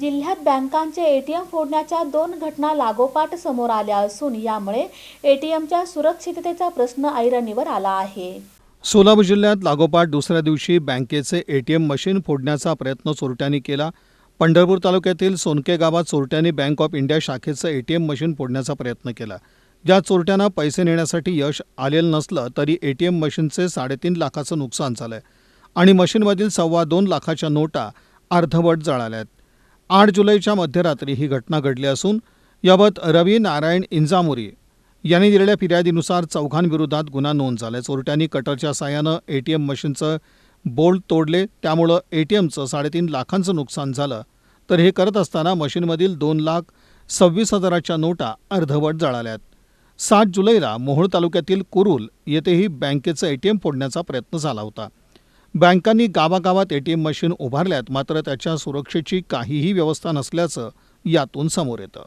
जिल्ह्यात बँकांचे एटीएम फोडण्याच्या दोन घटना लागोपाठ समोर आल्या असून यामुळे एटीएमच्या सुरक्षिततेचा प्रश्न ऐरणीवर आला आहे. सोलापूर जिल्ह्यात लागोपाठ दुसऱ्या दिवशी बँकेचे एटीएम मशीन फोडण्याचा प्रयत्न चोरट्यांनी केला. पंढरपूर तालुक्यातील सोनके गावात चोरट्यांनी बँक ऑफ इंडिया शाखेचं एटीएम मशीन फोडण्याचा प्रयत्न केला. ज्या चोरट्यांना पैसे नेण्यासाठी यश आलेलं नसलं तरी एटीएम मशीनचे साडेतीन लाखाचं नुकसान झालंय. आणि मशीनमधील सव्वा दोन लाखाच्या नोटा अर्धवट जळाल्यात. आठ जुलैच्या मध्यरात्री ही घटना घडली असून याबाबत रवी नारायण इंजामुरी यांनी दिलेल्या फिर्यादीनुसार चौघांविरोधात गुन्हा नोंद झालाय चोरट्यांनी कटरच्या साह्यानं एटीएम मशीनचं बोल्ट तोडले त्यामुळं एटीएमचं साडेतीन लाखांचं नुकसान झालं. तर हे करत असताना मशीनमधील दोन लाख सव्वीस हजाराच्या नोटा अर्धवट जळाल्यात. सात जुलैला मोहोळ तालुक्यातील कुरुल येथेही बँकेचं एटीएम फोडण्याचा प्रयत्न झाला होता. बँकांनी गावागावात एटीएम मशीन उभारल्यात मात्र त्याच्या सुरक्षेची काहीही व्यवस्था नसल्याचं यातून समोर येतं.